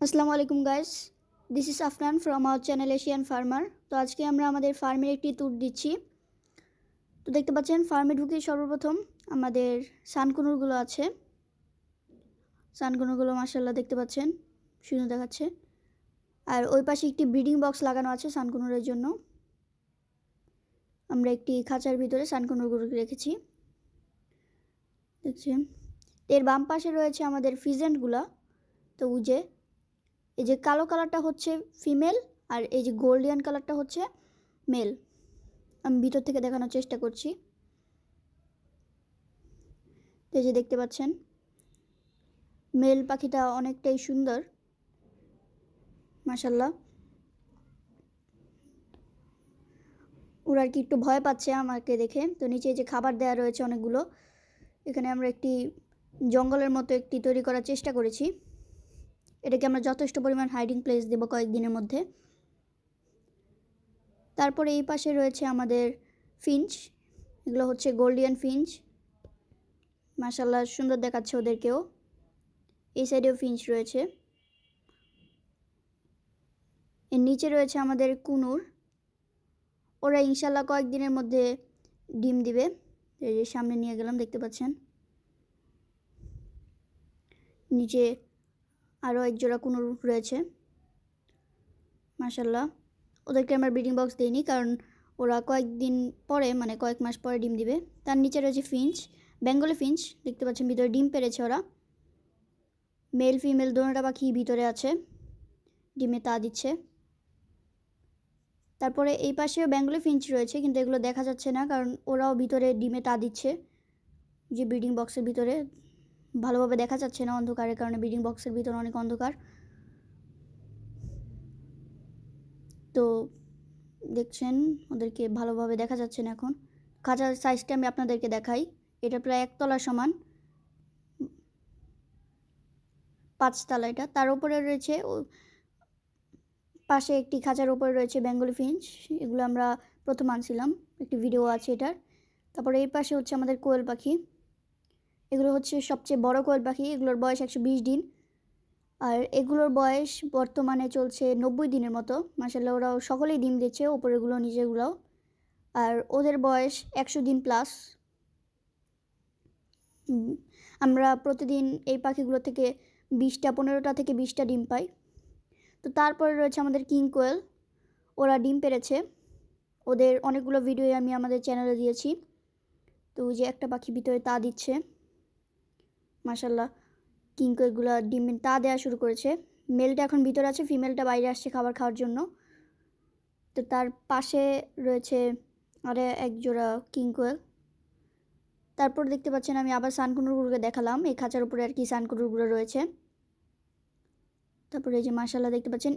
আসসালামু আলাইকুম guys this is Afran from our channel Asian farmer তো আজকে আমরা আমাদের ফার্মের একটি ট্যুর দিচ্ছি। তো দেখতে পাচ্ছেন ফার্মে ঢুকে সর্বপ্রথম আমাদের সানকুনুরগুলো আছে। সানকুনুরগুলো মাসাল্লাহ দেখতে পাচ্ছেন, সুন্দর দেখাচ্ছে। আর ওই পাশে একটি ব্রিডিং বক্স লাগানো আছে সানকুনুরের জন্য। আমরা একটি খাঁচার ভিতরে সানকুনুরগুলোকে রেখেছি। দেখছেন? এর বাম পাশে রয়েছে আমাদের ফিজেন্টগুলো তো উজে এই যে কালো কালারটা হচ্ছে ফিমেল আর এই যে গোল্ডিয়ান কালারটা হচ্ছে মেল। আমি ভিতর থেকে দেখানোর চেষ্টা করছি। এই যে দেখতে পাচ্ছেন, মেল পাখিটা অনেকটাই সুন্দর মাসাল্লাহ ওরা আর কি একটু ভয় পাচ্ছে আমাকে দেখে। তো নিচে যে খাবার দেওয়া রয়েছে অনেকগুলো, এখানে আমরা একটি জঙ্গলের মতো একটি তৈরি করার চেষ্টা করেছি। এটাকে আমরা যথেষ্ট পরিমাণ হাইডিং প্লেস দেব কয়েকদিনের মধ্যে। তারপরে এই পাশে রয়েছে আমাদের ফিঞ্চ এগুলো হচ্ছে গোল্ডিয়ান ফিঞ্চ মাসাল্লাহ সুন্দর দেখাচ্ছে ওদেরকেও। এই সাইডেও ফিঞ্চ রয়েছে। এর নিচে রয়েছে আমাদের কুনুর। ওরা ইনশাল্লাহ কয়েকদিনের মধ্যে ডিম দিবে। এই যে সামনে নিয়ে গেলাম, দেখতে পাচ্ছেন? নিচে আরও এক জোড়া কুনুর রয়েছে। মাসাল্লাহ ওদেরকে আমরা ব্রিডিং বক্স দিইনি, কারণ ওরা কয়েকদিন পরে মানে কয়েক মাস পরে ডিম দিবে। তার নিচে রয়েছে ফিঞ্চ বেঙ্গলি ফিঞ্চ দেখতে পাচ্ছেন ভিতরে ডিম পেরেছে ওরা। মেল ফিমেল দোনোটা পাখি ভিতরে আছে, ডিমে তা দিচ্ছে। তারপরে এই পাশেও বেঙ্গলি ফিঞ্চ রয়েছে, কিন্তু এগুলো দেখা যাচ্ছে না, কারণ ওরাও ভিতরে ডিমে তা দিচ্ছে, যে ব্রিডিং বক্সের ভিতরে। ভালোভাবে দেখা যাচ্ছে না অন্ধকারের কারণে বিডিং বক্সের ভিতরে অনেক অন্ধকার। তো দেখছেন, ওদেরকে ভালোভাবে দেখা যাচ্ছে না এখন। খাঁচার সাইজটা আমি আপনাদেরকে দেখাই। এটা প্রায় একতলা সমান। পাঁচতলা এটা। তার উপরে রয়েছে পাশে একটি খাঁচার উপরে রয়েছে বেঙ্গলি ফিঞ্চ। এগুলো আমরা প্রথম আনছিলাম। একটি ভিডিও আছে এটার। তারপরে এই পাশে হচ্ছে আমাদের কোয়েল পাখি। এগুলো হচ্ছে সবচেয়ে বড় কোয়েল পাখি, এগুলোর বয়স একশো বিশ দিন। আর এগুলোর বয়স বর্তমানে চলছে নব্বই দিনের মতো। মাসাল্লাহ ওরাও সকলেই ডিম দিচ্ছে ওপরেগুলো নিচেগুলোও আর ওদের বয়স একশো দিন প্লাস আমরা প্রতিদিন এই পাখিগুলো থেকে বিশটা, পনেরোটা থেকে বিশটা ডিম পাই। তো তারপরে রয়েছে আমাদের কিং কোয়েল। ওরা ডিম পেরেছে। ওদের অনেকগুলো ভিডিও আমি আমাদের চ্যানেলে দিয়েছি। তো যে একটা পাখি ভিতরে তা দিচ্ছে। মাসাল্লাহ কিংকোগুলো ডিম তা দেওয়া শুরু করেছে। মেলটা এখন ভিতরে আছে, ফিমেলটা বাইরে আসছে খাবার খাওয়ার জন্য। তো তার পাশে রয়েছে আরে এক জোড়া কিংকোয়েল তারপর দেখতে পাচ্ছেন আমি আবার সানকুনুরগুলোকে দেখালাম। এই খাঁচার উপরে আর কি সানকুনুরগুলো রয়েছে। তারপরে এই যে মাসাল্লাহ দেখতে পাচ্ছেন,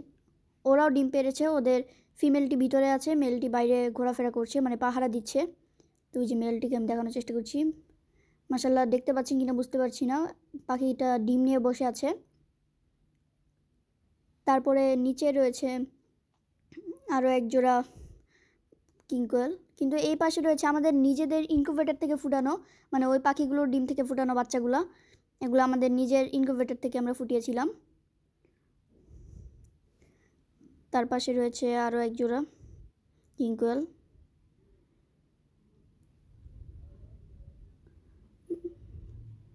ওরাও ডিম পেরেছে। ওদের ফিমেলটি ভিতরে আছে, মেলটি বাইরে ঘোরাফেরা করছে মানে পাহারা দিচ্ছে। তো ওই যে মেলটিকে আমি দেখানোর চেষ্টা করছি। মাসাল্লাহ দেখতে পাচ্ছেন কিনা বুঝতে পারছি না। পাখিটা ডিম নিয়ে বসে আছে। তারপরে নিচে রয়েছে আরও এক জোড়া কিংকোয়েল কিন্তু এই পাশে রয়েছে আমাদের নিজেদের ইনকুবেটার থেকে ফুটানো মানে ওই পাখিগুলোর ডিম থেকে ফুটানো বাচ্চাগুলো। এগুলো আমাদের নিজের ইনকুবেটার থেকে আমরা ফুটিয়েছিলাম। তার পাশে রয়েছে আরও এক জোড়া কিংকোয়েল